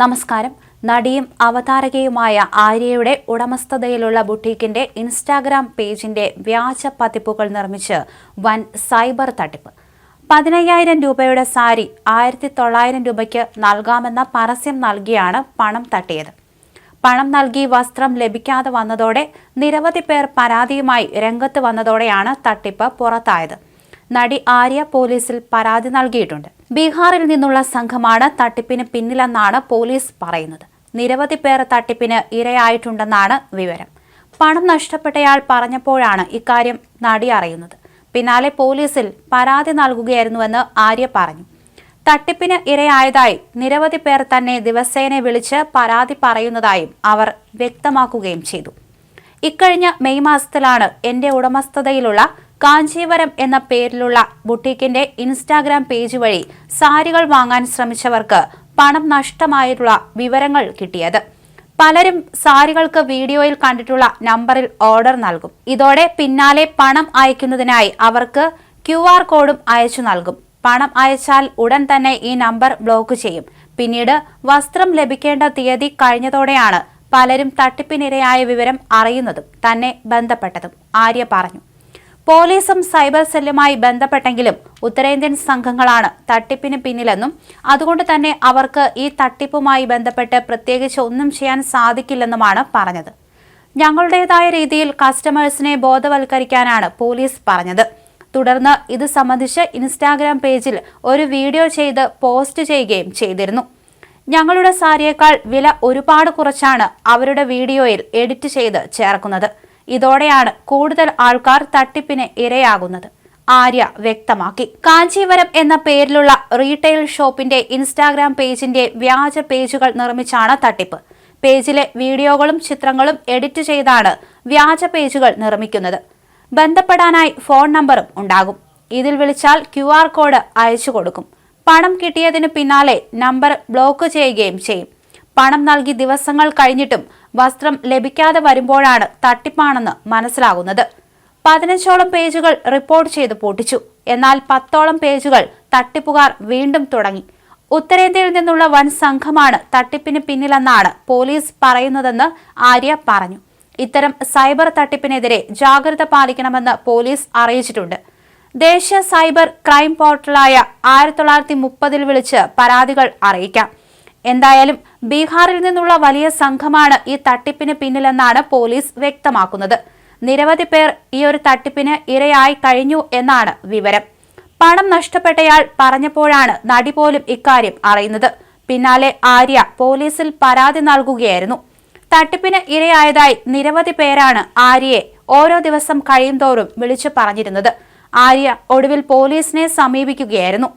നമസ്കാരം. നടിയും അവതാരകയുമായ ആര്യയുടെ ഉടമസ്ഥതയിലുള്ള ബുട്ടീക്കിന്റെ ഇൻസ്റ്റാഗ്രാം പേജിന്റെ വ്യാജ പതിപ്പുകൾ നിർമ്മിച്ച് വൻ സൈബർ തട്ടിപ്പ്. പതിനയ്യായിരം രൂപയുടെ സാരി ആയിരത്തി തൊള്ളായിരം രൂപയ്ക്ക് നൽകാമെന്ന പരസ്യം നൽകിയാണ് പണം തട്ടിയത്. പണം നൽകി വസ്ത്രം ലഭിക്കാതെ വന്നതോടെ നിരവധി പേർ പരാതിയുമായി രംഗത്ത് വന്നതോടെയാണ് തട്ടിപ്പ് പുറത്തായത്. നടി ആര്യ പോലീസിൽ പരാതി നൽകിയിട്ടുണ്ട്. ബീഹാറിൽ നിന്നുള്ള സംഘമാണ് തട്ടിപ്പിന് പിന്നിലെന്നാണ് പോലീസ് പറയുന്നത്. നിരവധി പേർ തട്ടിപ്പിന് ഇരയായിട്ടുണ്ടെന്നാണ് വിവരം. പണം നഷ്ടപ്പെട്ടയാൾ പറഞ്ഞപ്പോഴാണ് ഇക്കാര്യം നടി അറിയുന്നത്. പിന്നാലെ പോലീസിൽ പരാതി നൽകുകയായിരുന്നുവെന്ന് ആര്യ പറഞ്ഞു. തട്ടിപ്പിന് ഇരയായതായി നിരവധി പേർ തന്നെ ദിവസേന വിളിച്ച് പരാതി പറയുന്നതായും അവർ വ്യക്തമാക്കുകയും ചെയ്തു. ഇക്കഴിഞ്ഞ മെയ് മാസത്തിലാണ് എന്റെ ഉടമസ്ഥതയിലുള്ള കാഞ്ചീവരം എന്ന പേരിലുള്ള ബുട്ടീക്കിന്റെ ഇൻസ്റ്റാഗ്രാം പേജ് വഴി സാരികൾ വാങ്ങാൻ ശ്രമിച്ചവർക്ക് പണം നഷ്ടമായിട്ടുള്ള വിവരങ്ങൾ കിട്ടിയത്. പലരും സാരികൾക്ക് വീഡിയോയിൽ കണ്ടിട്ടുള്ള നമ്പറിൽ ഓർഡർ നൽകും. ഇതോടെ പിന്നാലെ പണം അയക്കുന്നതിനായി അവർക്ക് ക്യു ആർ കോഡും അയച്ചു നൽകും. പണം അയച്ചാൽ ഉടൻ തന്നെ ഈ നമ്പർ ബ്ലോക്ക് ചെയ്യും. പിന്നീട് വസ്ത്രം ലഭിക്കേണ്ട തീയതി കഴിഞ്ഞതോടെയാണ് പലരും തട്ടിപ്പിനിരയായ വിവരം അറിയുന്നതും തന്നെ ബന്ധപ്പെട്ടതും. ആര്യ പറഞ്ഞു. പോലീസും സൈബർ സെല്ലുമായി ബന്ധപ്പെട്ടെങ്കിലും ഉത്തരേന്ത്യൻ സംഘങ്ങളാണ് തട്ടിപ്പിന് പിന്നിലെന്നും അതുകൊണ്ട് തന്നെ അവർക്ക് ഈ തട്ടിപ്പുമായി ബന്ധപ്പെട്ട് പ്രത്യേകിച്ച് ഒന്നും ചെയ്യാൻ സാധിക്കില്ലെന്നുമാണ് പറഞ്ഞത്. ഞങ്ങളുടേതായ രീതിയിൽ കസ്റ്റമേഴ്സിനെ ബോധവൽക്കരിക്കാനാണ് പോലീസ് പറഞ്ഞത്. തുടർന്ന് ഇത് സംബന്ധിച്ച് ഇൻസ്റ്റാഗ്രാം പേജിൽ ഒരു വീഡിയോ ചെയ്ത് പോസ്റ്റ് ചെയ്യുകയും ചെയ്തിരുന്നു. ഞങ്ങളുടെ സാരിയേക്കാൾ വില ഒരുപാട് കുറച്ചാണ് അവരുടെ വീഡിയോയിൽ എഡിറ്റ് ചെയ്ത് ചേർക്കുന്നത്. ഇതോടെയാണ് കൂടുതൽ ആൾക്കാർ തട്ടിപ്പിന് ഇരയാകുന്നത്. ആര്യ വ്യക്തമാക്കി. കാഞ്ചീവരം എന്ന പേരിലുള്ള റീറ്റെയിൽ ഷോപ്പിന്റെ ഇൻസ്റ്റാഗ്രാം പേജിന്റെ വ്യാജ പേജുകൾ നിർമ്മിച്ചാണ് തട്ടിപ്പ്. പേജിലെ വീഡിയോകളും ചിത്രങ്ങളും എഡിറ്റ് ചെയ്താണ് വ്യാജ പേജുകൾ നിർമ്മിക്കുന്നത്. ബന്ധപ്പെടാനായി ഫോൺ നമ്പറും ഉണ്ടാകും. ഇതിൽ വിളിച്ചാൽ ക്യു ആർ കോഡ് അയച്ചു കൊടുക്കും. പണം കിട്ടിയതിനു പിന്നാലെ നമ്പർ ബ്ലോക്ക് ചെയ്യുകയും ചെയ്യും. പണം നൽകി ദിവസങ്ങൾ കഴിഞ്ഞിട്ടും വസ്ത്രം ലഭിക്കാതെ വരുമ്പോഴാണ് തട്ടിപ്പാണെന്ന് മനസ്സിലാകുന്നത്. പതിനഞ്ചോളം പേജുകൾ റിപ്പോർട്ട് ചെയ്ത് പൊട്ടിച്ചു. എന്നാൽ പത്തോളം പേജുകൾ തട്ടിപ്പുകാർ വീണ്ടും തുടങ്ങി. ഉത്തരേന്ത്യയിൽ നിന്നുള്ള വൻ സംഘമാണ് തട്ടിപ്പിന് പിന്നിലെന്നാണ് പോലീസ് പറയുന്നതെന്ന് ആര്യ പറഞ്ഞു. ഇത്തരം സൈബർ തട്ടിപ്പിനെതിരെ ജാഗ്രത പാലിക്കണമെന്ന് പോലീസ് അറിയിച്ചിട്ടുണ്ട്. ദേശീയ സൈബർ ക്രൈം പോർട്ടലായ ആയിരത്തി തൊള്ളായിരത്തി മുപ്പതിൽ വിളിച്ച് പരാതികൾ അറിയിക്കാം. എന്തായാലും ബീഹാറിൽ നിന്നുള്ള വലിയ സംഘമാണ് ഈ തട്ടിപ്പിന് പിന്നിലെന്നാണ് പോലീസ് വ്യക്തമാക്കുന്നത്. നിരവധി പേർ ഈ ഒരു തട്ടിപ്പിന് ഇരയായി കഴിഞ്ഞു എന്നാണ് വിവരം. പണം നഷ്ടപ്പെട്ടയാൾ പറഞ്ഞപ്പോഴാണ് നടി പോലും ഇക്കാര്യം അറിയുന്നത്. പിന്നാലെ ആര്യ പോലീസിൽ പരാതി നൽകുകയായിരുന്നു. തട്ടിപ്പിന് ഇരയായതായി നിരവധി പേരാണ് ആര്യയെ ഓരോ ദിവസം കഴിയും തോറും വിളിച്ചു പറഞ്ഞിരുന്നത്. ആര്യ ഒടുവിൽ പോലീസിനെ സമീപിക്കുകയായിരുന്നു.